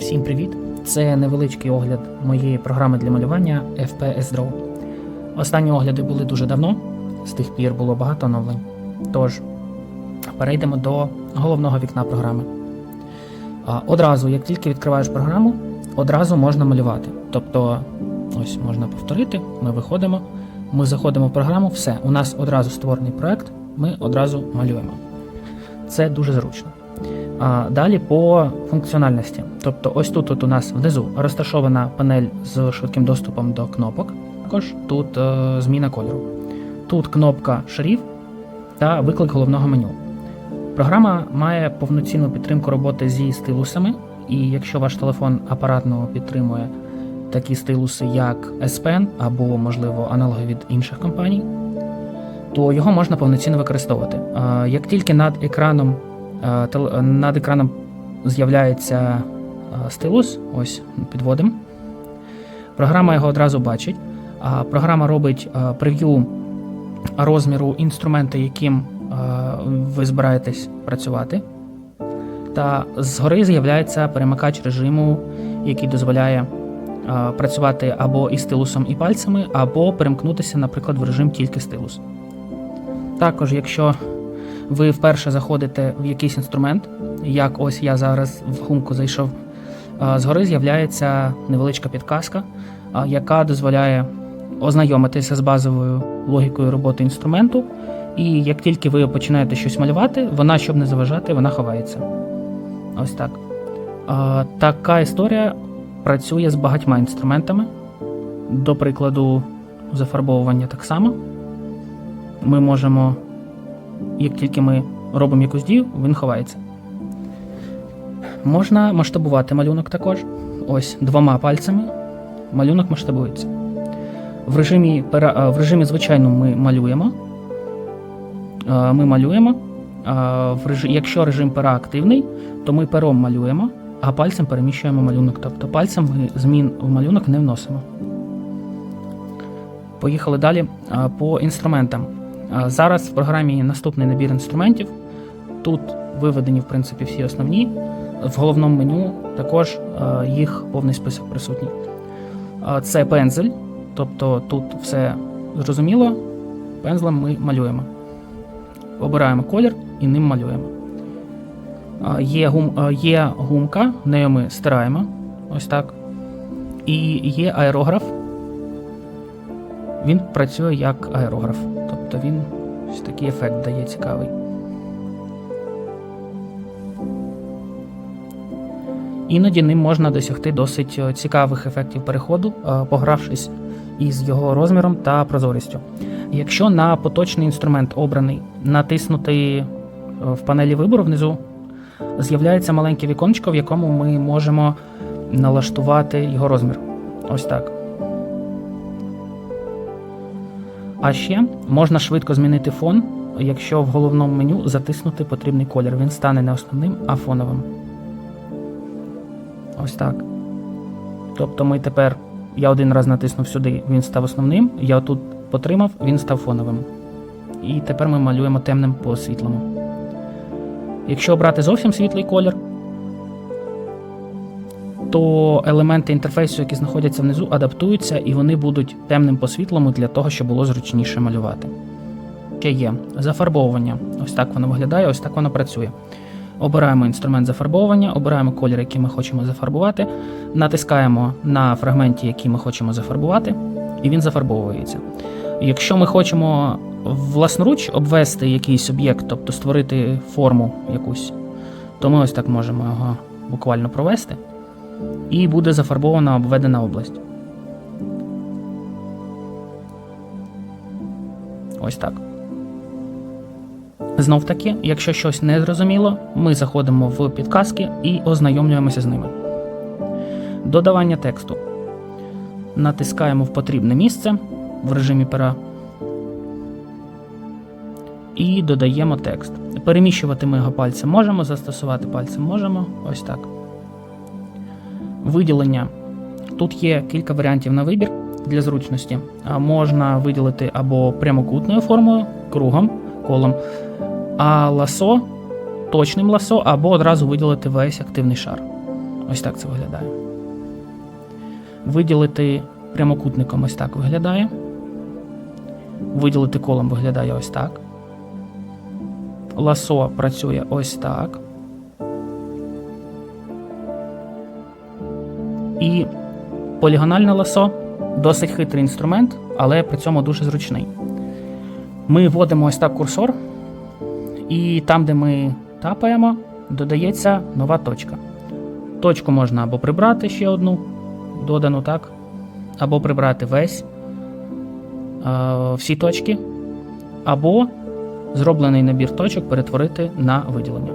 Всім привіт! Це невеличкий огляд моєї програми для малювання FPS Draw. Останні огляди були дуже давно, з тих пір було багато оновлень. Тож, перейдемо до головного вікна програми. Одразу, як тільки відкриваєш програму, одразу можна малювати. Тобто, ось можна повторити, ми виходимо, ми заходимо в програму, все, у нас одразу створений проект, ми одразу малюємо. Це дуже зручно. А далі по функціональності. Тобто, ось тут от у нас внизу розташована панель з швидким доступом до кнопок. Також тут е, зміна кольору. Тут кнопка шрифт та виклик головного меню. Програма має повноцінну підтримку роботи зі стилусами, і якщо ваш телефон апаратно підтримує такі стилуси, як S Pen або, можливо, аналоги від інших компаній, то його можна повноцінно використовувати. Е, Як тільки над екраном над екраном з'являється е, стилус, ось підводимо. Програма його одразу бачить. Програма робить е, прев'ю розміру інструмента, яким е, ви збираєтесь працювати. Та згори з'являється перемикач режиму, який дозволяє е, працювати або із стилусом і пальцями, або перемкнутися, наприклад, в режим тільки стилус. Також, якщо ви вперше заходите в якийсь інструмент, як ось я зараз в гумку зайшов, згори з'являється невеличка підказка, яка дозволяє ознайомитися з базовою логікою роботи інструменту. І як тільки ви починаєте щось малювати, вона, щоб не заважати, вона ховається. Ось так. Така історія працює з багатьма інструментами. До прикладу, зафарбовування так само. Ми можемо як тільки ми робимо якусь дію, він ховається. Можна масштабувати малюнок також. Ось двома пальцями малюнок масштабується. В режимі, в режимі звичайному ми малюємо. Ми малюємо. Якщо режим пера активний, то ми пером малюємо, а пальцем переміщуємо малюнок. Тобто пальцем ми змін в малюнок не вносимо. Поїхали далі по інструментам. Зараз в програмі наступний набір інструментів. Тут виведені, в принципі, всі основні. В головному меню також е, їх повний список присутній. Це пензель, тобто тут все зрозуміло. Пензлем ми малюємо. Обираємо колір і ним малюємо. Є, гум, є гумка, нею ми стираємо. Ось так. І є аерограф. Він працює як аерограф. Тобто він ось такий ефект дає цікавий. Іноді ним можна досягти досить е, цікавих ефектів переходу, е, погравшись із його розміром та прозорістю. Якщо на поточний інструмент обраний натиснути е, в панелі вибору внизу, з'являється маленьке віконечко, в якому ми можемо налаштувати його розмір. Ось так. А ще можна швидко змінити фон, якщо в головному меню затиснути потрібний колір. Він стане не основним, а фоновим. Ось так. Тобто ми тепер. Я один раз натиснув сюди, він став основним. Я тут потримав, він став фоновим. І тепер ми малюємо темним по світлому. Якщо обрати зовсім світлий колір, то елементи інтерфейсу, які знаходяться внизу, адаптуються і вони будуть темним по світлому для того, щоб було зручніше малювати. Ще є зафарбовування. Ось так воно виглядає, ось так воно працює. Обираємо інструмент зафарбовування, обираємо колір, який ми хочемо зафарбувати, натискаємо на фрагменті, який ми хочемо зафарбувати, і він зафарбовується. Якщо ми хочемо власноруч обвести якийсь об'єкт, тобто створити форму якусь, то ми ось так можемо його буквально провести, і буде зафарбована обведена область. Ось так. Знов таки, якщо щось не зрозуміло, ми заходимо в підказки і ознайомлюємося з ними. Додавання тексту. Натискаємо в потрібне місце в режимі пера. І додаємо текст. Переміщувати ми його пальцем можемо, застосувати пальцем можемо. Ось так. Виділення. Тут є кілька варіантів на вибір для зручності. Можна виділити або прямокутною формою, кругом, колом, а ласо точним ласо, або одразу виділити весь активний шар. Ось так це виглядає. Виділити прямокутником ось так виглядає. Виділити колом виглядає ось так. Ласо працює ось так. І полігональне ласо досить хитрий інструмент, але при цьому дуже зручний. Ми вводимо ось так курсор, і там, де ми тапаємо, додається нова точка. Точку можна або прибрати ще одну, додану так, або прибрати весь е, всі точки, або зроблений набір точок перетворити на виділення.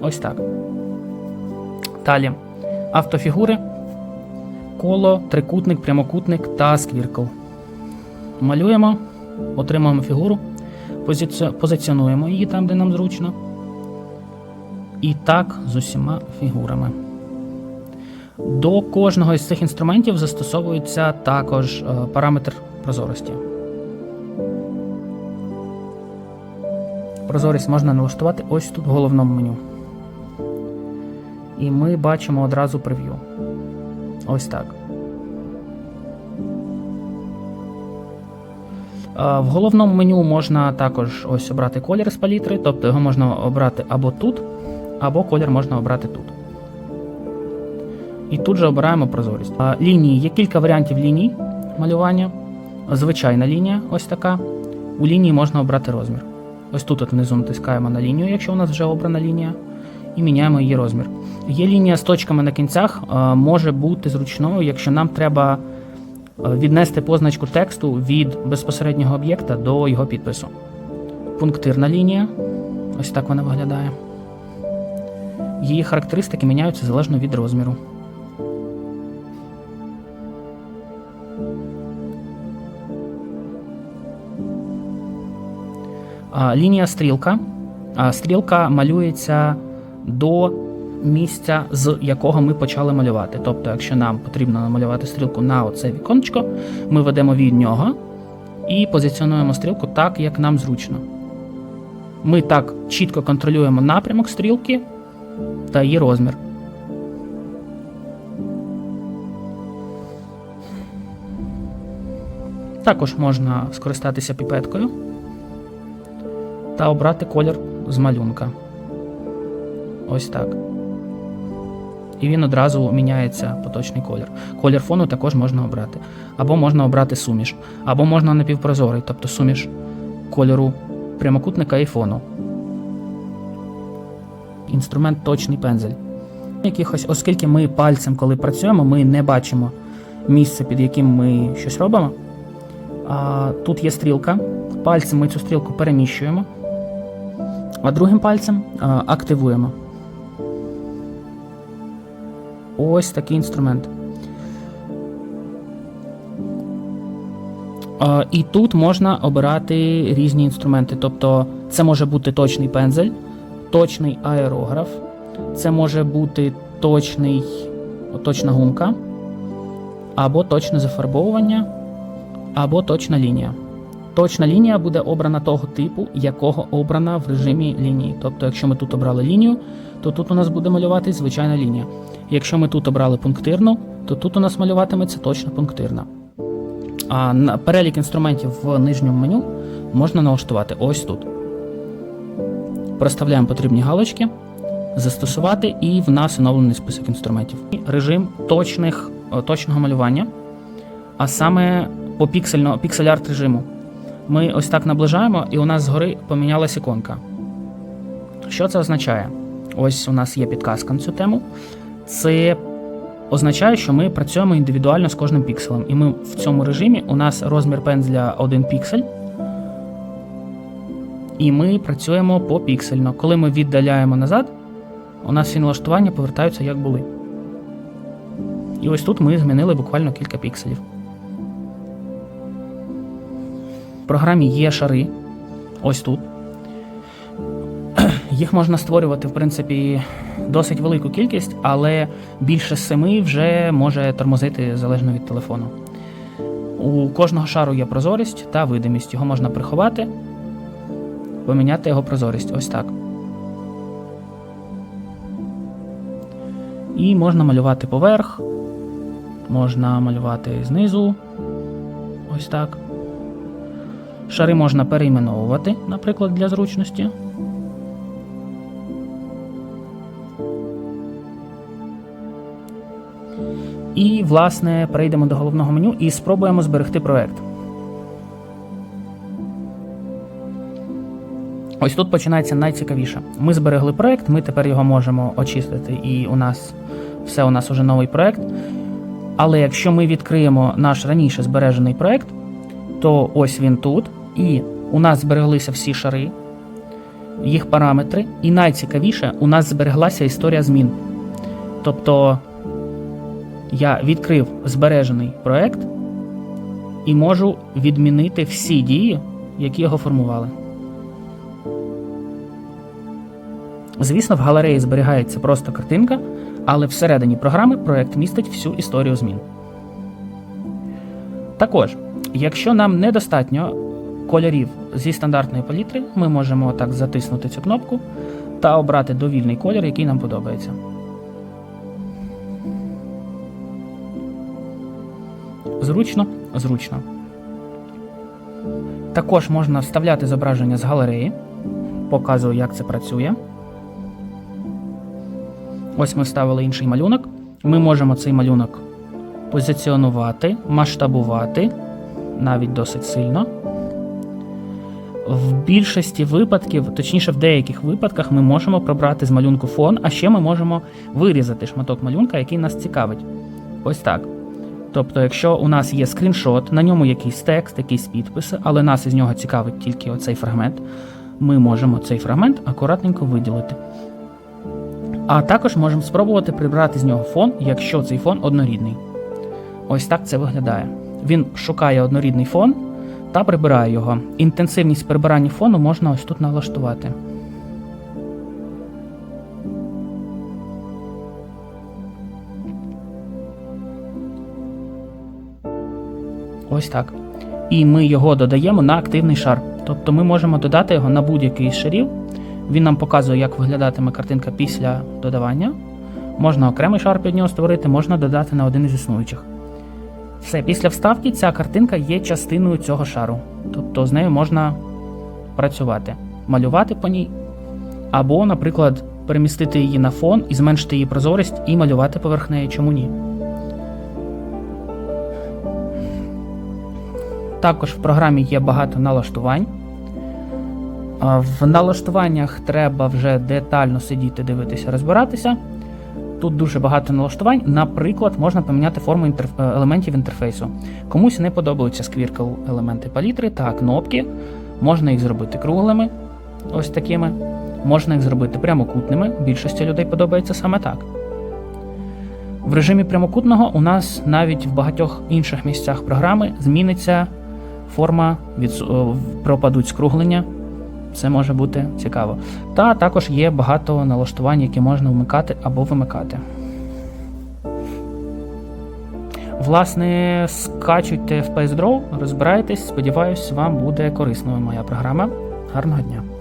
Ось так. Далі автофігури, коло, трикутник, прямокутник та сквіркл. Малюємо, отримуємо фігуру, позиці- позиціонуємо її там, де нам зручно. І так з усіма фігурами. До кожного із цих інструментів застосовується також е, параметр прозорості. Прозорість можна налаштувати ось тут в головному меню. І ми бачимо одразу прев'ю. Ось так. Е, В головному меню можна також ось обрати колір з палітри, тобто його можна обрати або тут, або колір можна обрати тут. І тут же обираємо прозорість. Лінії є кілька варіантів ліній малювання. Звичайна лінія, ось така. У лінії можна обрати розмір. Ось тут от внизу натискаємо на лінію, якщо у нас вже обрана лінія, і міняємо її розмір. Є лінія з точками на кінцях, може бути зручною, якщо нам треба віднести позначку тексту від безпосереднього об'єкта до його підпису. Пунктирна лінія. Ось так вона виглядає. Її характеристики міняються залежно від розміру. Лінія стрілка. Стрілка малюється до місця, з якого ми почали малювати. Тобто, якщо нам потрібно намалювати стрілку на оце віконечко, ми ведемо від нього і позиціонуємо стрілку так, як нам зручно. Ми так чітко контролюємо напрямок стрілки та її розмір. Також можна скористатися піпеткою та обрати колір з малюнка. Ось так. І він одразу міняється поточний колір. Колір фону також можна обрати. Або можна обрати суміш, або можна напівпрозорий, тобто суміш кольору прямокутника і фону. Інструмент точний пензель. Якихось, оскільки ми пальцем, коли працюємо, ми не бачимо місце, під яким ми щось робимо. А, тут є стрілка. Пальцем ми цю стрілку переміщуємо, а другим пальцем а, активуємо. Ось такий інструмент. І тут можна обирати різні інструменти. Тобто, це може бути точний пензель, точний аерограф, це може бути точний, точна гумка, або точне зафарбовування, або точна лінія. Точна лінія буде обрана того типу, якого обрана в режимі лінії. Тобто, якщо ми тут обрали лінію, то тут у нас буде малюватись звичайна лінія. Якщо ми тут обрали пунктирну, то тут у нас малюватиметься точно пунктирна. А на перелік інструментів в нижньому меню можна налаштувати ось тут. Проставляємо потрібні галочки, застосувати, і в нас оновлений список інструментів. Режим точних, точного малювання, а саме по піксельно, піксель-арт режиму. Ми ось так наближаємо, і у нас згори помінялася іконка. Що це означає? Ось у нас є підказка на цю тему. Це означає, що ми працюємо індивідуально з кожним пікселем. І ми в цьому режимі у нас розмір пензля 1 піксель. І ми працюємо попіксельно. Коли ми віддаляємо назад, у нас всі налаштування повертаються як були. І ось тут ми змінили буквально кілька пікселів. В програмі є шари. Ось тут. Їх можна створювати, в принципі, досить велику кількість, але більше семи вже може тормозити залежно від телефону. У кожного шару є прозорість та видимість. Його можна приховати, поміняти його прозорість. Ось так. І можна малювати поверх, можна малювати знизу. Ось так. Шари можна перейменовувати, наприклад, для зручності. І, власне, перейдемо до головного меню і спробуємо зберегти проект. Ось тут починається найцікавіше. Ми зберегли проект, ми тепер його можемо очистити, і у нас все у нас уже новий проект. Але якщо ми відкриємо наш раніше збережений проект, то ось він тут, і у нас збереглися всі шари, їх параметри, і найцікавіше, у нас збереглася історія змін. Тобто я відкрив збережений проект і можу відмінити всі дії, які його формували. Звісно, в галереї зберігається просто картинка, але всередині програми проект містить всю історію змін. Також, якщо нам недостатньо кольорів зі стандартної палітри, ми можемо так затиснути цю кнопку та обрати довільний колір, який нам подобається. Зручно, зручно. Також можна вставляти зображення з галереї. Показую, як це працює. Ось ми вставили інший малюнок. Ми можемо цей малюнок позиціонувати, масштабувати навіть досить сильно. В більшості випадків, точніше, в деяких випадках, ми можемо прибрати з малюнку фон, а ще ми можемо вирізати шматок малюнка, який нас цікавить. Ось так. Тобто, якщо у нас є скріншот, на ньому якийсь текст, якісь підписи, але нас із нього цікавить тільки оцей фрагмент, ми можемо цей фрагмент акуратненько виділити. А також можемо спробувати прибрати з нього фон, якщо цей фон однорідний. Ось так це виглядає. Він шукає однорідний фон та прибирає його. Інтенсивність прибирання фону можна ось тут налаштувати. Ось так. І ми його додаємо на активний шар. Тобто ми можемо додати його на будь-який з шарів. Він нам показує, як виглядатиме картинка після додавання. Можна окремий шар під нього створити, можна додати на один із існуючих. Все, після вставки ця картинка є частиною цього шару. Тобто з нею можна працювати, малювати по ній. Або, наприклад, перемістити її на фон і зменшити її прозорість і малювати поверх неї. Чому ні? Також в програмі є багато налаштувань. В налаштуваннях треба вже детально сидіти, дивитися, розбиратися. Тут дуже багато налаштувань. Наприклад, можна поміняти форму інтерф... елементів інтерфейсу. Комусь не подобаються сквіркл елементи палітри та кнопки. Можна їх зробити круглими, ось такими. Можна їх зробити прямокутними. Більшості людей подобається саме так. В режимі прямокутного у нас навіть в багатьох інших місцях програми зміниться форма, від... пропадуть скруглення. Це може бути цікаво. Та також є багато налаштувань, які можна вмикати або вимикати. Власне, скачуйте в PSDRO, розбирайтесь, сподіваюсь, вам буде корисною моя програма. Гарного дня!